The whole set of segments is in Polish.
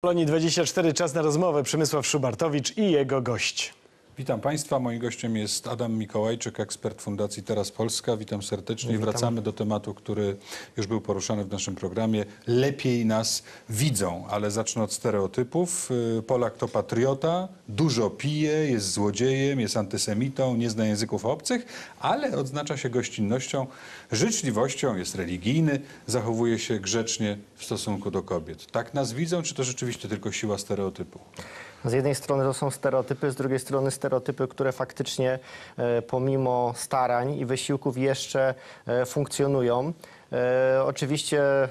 Polonii 24 czas na rozmowę Przemysław Szubartowicz i jego gość. Witam Państwa. Moim gościem jest Adam Mikołajczyk, ekspert Fundacji Teraz Polska. Witam serdecznie. Wracamy do tematu, który już był poruszany w naszym programie. Lepiej nas widzą, ale zacznę od stereotypów. Y, Polak to patriota, dużo pije, jest złodziejem, jest antysemitą, nie zna języków obcych, ale odznacza się gościnnością, życzliwością, jest religijny, zachowuje się grzecznie w stosunku do kobiet. Tak nas widzą, czy to rzeczywiście tylko siła stereotypu? Z jednej strony to są stereotypy, z drugiej strony stereotypy, które faktycznie e, pomimo starań i wysiłków jeszcze e, funkcjonują. E, oczywiście e,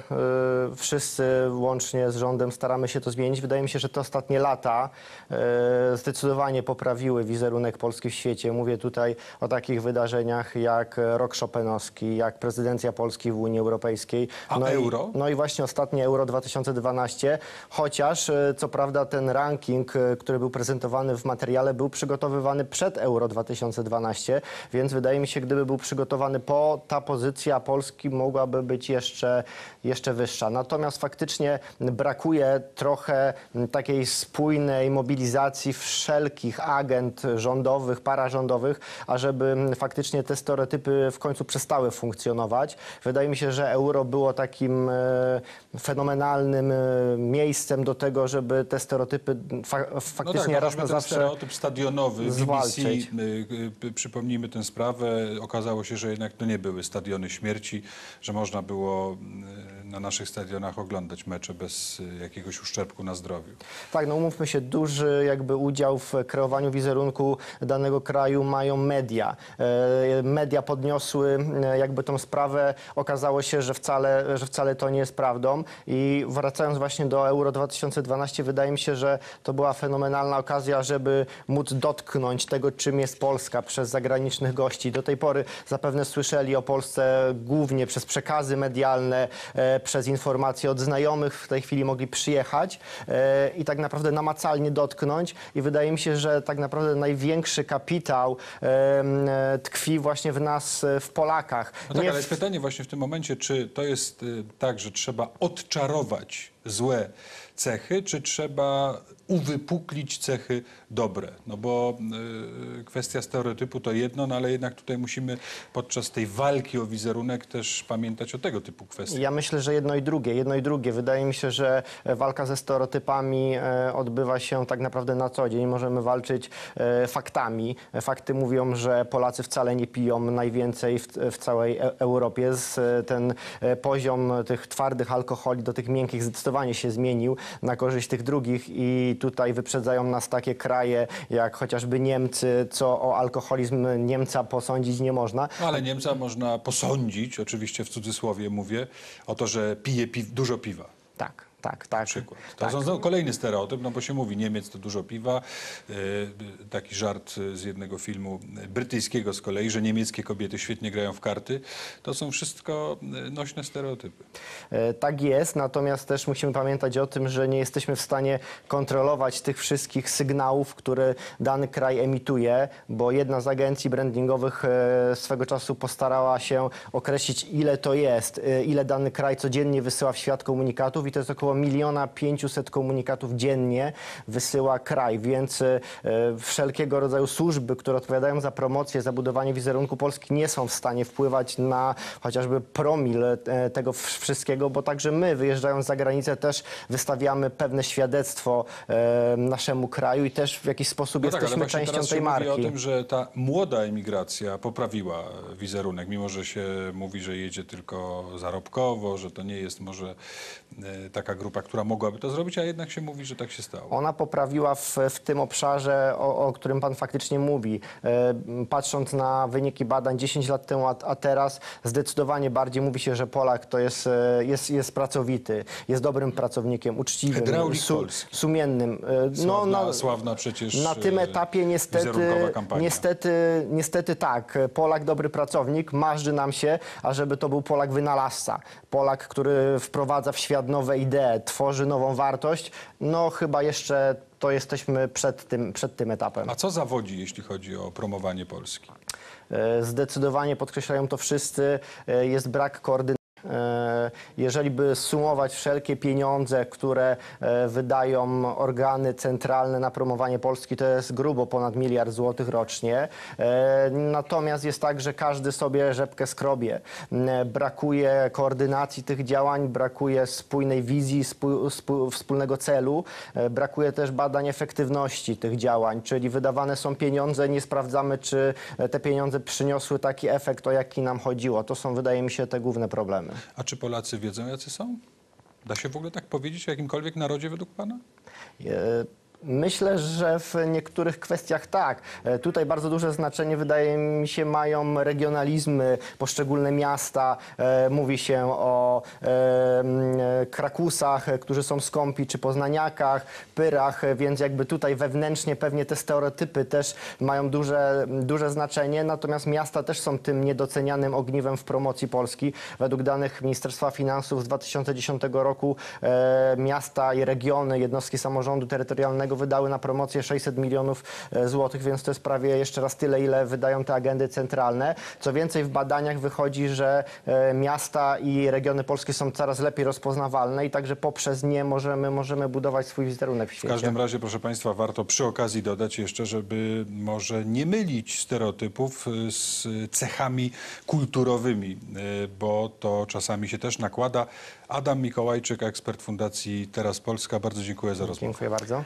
wszyscy łącznie z rządem staramy się to zmienić. Wydaje mi się, że te ostatnie lata e, zdecydowanie poprawiły wizerunek Polski w świecie. Mówię tutaj o takich wydarzeniach jak rok Chopinowski, jak prezydencja Polski w Unii Europejskiej. A no euro? I, no i właśnie ostatnie Euro 2012, chociaż co prawda ten ranking, który był prezentowany w materiale, był przygotowywany przed Euro 2012, więc wydaje mi się, gdyby był przygotowany po, ta pozycja Polski mogłaby być jeszcze, jeszcze wyższa. Natomiast faktycznie brakuje trochę takiej spójnej mobilizacji wszelkich agent rządowych, pararządowych, ażeby faktycznie te stereotypy w końcu przestały funkcjonować. Wydaje mi się, że euro było takim e, fenomenalnym e, miejscem do tego, żeby te stereotypy fa faktycznie no tak, raz na zawsze stereotyp stadionowy BBC, zwalczyć. y, y, przypomnijmy tę sprawę, okazało się, że jednak to nie były stadiony śmierci, że można było na naszych stadionach oglądać mecze bez y, jakiegoś uszczerbku na zdrowiu. Tak, no umówmy się, duży jakby udział w kreowaniu wizerunku danego kraju mają media. E, Media podniosły e, jakby tą sprawę, okazało się, że wcale, że wcale to nie jest prawdą i wracając właśnie do Euro 2012, wydaje mi się, że to była fenomenalna okazja, żeby móc dotknąć tego, czym jest Polska przez zagranicznych gości. Do tej pory zapewne słyszeli o Polsce głównie przez przekazy medialne, e, przez informacje od znajomych, w tej chwili mogli przyjechać e, i tak naprawdę namacalnie dotknąć i wydaje mi się, że tak naprawdę największy kapitał e, tkwi właśnie w nas, e, w Polakach. No tak, ale w- pytanie właśnie w tym momencie, czy to jest y, tak, że trzeba odczarować złe cechy, czy trzeba uwypuklić cechy dobre? No bo y, kwestia stereotypu to jedno, no ale jednak tutaj musimy podczas tej walki o wizerunek też pamiętać o tego typu kwestiach. Ja myślę, że jedno i drugie, jedno i drugie. Wydaje mi się, że e, walka ze stereotypami e, odbywa się tak naprawdę na co dzień. Możemy walczyć e, faktami. Fakty mówią, że Polacy wcale nie piją najwięcej w, w całej E- Europie. Z, ten poziom tych twardych alkoholi do tych miękkich zdecydowanie się zmienił na korzyść tych drugich i tutaj wyprzedzają nas takie kraje jak chociażby Niemcy, co o alkoholizm Niemca posądzić nie można. No, ale Niemca można posądzić, oczywiście w cudzysłowie mówię, o to, że pije pi dużo piwa. Tak, tak, tak. przykład. To tak. kolejny stereotyp, no bo się mówi, Niemiec to dużo piwa. Yy, taki żart z jednego filmu brytyjskiego z kolei, że niemieckie kobiety świetnie grają w karty. To są wszystko yy, nośne stereotypy. E, Tak jest, natomiast też musimy pamiętać o tym, że nie jesteśmy w stanie kontrolować tych wszystkich sygnałów, które dany kraj emituje, bo jedna z agencji brandingowych e, swego czasu postarała się określić, ile to jest, e, ile dany kraj codziennie wysyła w świat komunikatów i to jest około miliona pięciuset komunikatów dziennie wysyła kraj, więc e, wszelkiego rodzaju służby, które odpowiadają za promocję, za budowanie wizerunku Polski nie są w stanie wpływać na chociażby promil e, tego wszystkiego, bo także my wyjeżdżając za granicę też wystawiamy pewne świadectwo e, naszemu kraju i też w jakiś sposób No tak, jesteśmy właśnie częścią teraz tej się marki. mówi o tym, że ta młoda emigracja poprawiła wizerunek, mimo że się mówi, że jedzie tylko zarobkowo, że to nie jest może taka grupa, która mogłaby to zrobić, a jednak się mówi, że tak się stało. Ona poprawiła w, w tym obszarze, o, o którym Pan faktycznie mówi. E, patrząc na wyniki badań 10 lat temu, a, a teraz zdecydowanie bardziej mówi się, że Polak to jest, e, jest, jest pracowity, jest dobrym pracownikiem, uczciwym, Polski. sumiennym. E, Sławna, sławna przecież na tym e, etapie niestety, niestety, niestety tak. Polak dobry pracownik, marzy nam się, ażeby to był Polak wynalazca. Polak, który wprowadza w świat nowe idee, tworzy nową wartość. No chyba jeszcze to jesteśmy przed tym, przed tym etapem. A co zawodzi, jeśli chodzi o promowanie Polski? E, Zdecydowanie podkreślają to wszyscy, e, jest brak koordynacji. E, Jeżeli by sumować wszelkie pieniądze, które e, wydają organy centralne na promowanie Polski, to jest grubo ponad miliard złotych rocznie. E, Natomiast jest tak, że każdy sobie rzepkę skrobie. Brakuje koordynacji tych działań, brakuje spójnej wizji, wspólnego celu, brakuje też badań efektywności tych działań, czyli wydawane są pieniądze, nie sprawdzamy, czy te pieniądze przyniosły taki efekt, o jaki nam chodziło. To są, wydaje mi się, te główne problemy. A czy Polacy wiedzą, jacy są? Da się w ogóle tak powiedzieć o jakimkolwiek narodzie według pana? E, Myślę, że w niektórych kwestiach tak. E, Tutaj bardzo duże znaczenie, wydaje mi się, mają regionalizmy, poszczególne miasta. E, Mówi się o e, Krakusach, którzy są skąpi, czy Poznaniakach, Pyrach, więc jakby tutaj wewnętrznie pewnie te stereotypy też mają duże, duże znaczenie, natomiast miasta też są tym niedocenianym ogniwem w promocji Polski. Według danych Ministerstwa Finansów z 2010 roku miasta i regiony, jednostki samorządu terytorialnego wydały na promocję 600 milionów e, złotych, więc to jest prawie jeszcze raz tyle, ile wydają te agendy centralne. Co więcej, w badaniach wychodzi, że e, miasta i regiony polskie są coraz lepiej rozpoznawalne i także poprzez nie możemy, możemy budować swój wizerunek w W świecie. każdym razie, proszę Państwa, warto przy okazji dodać jeszcze, żeby może nie mylić stereotypów y, z cechami kulturowymi, bo to czasami się też nakłada. Adam Mikołajczyk, ekspert Fundacji Teraz Polska, bardzo dziękuję za rozmowę. Dziękuję bardzo.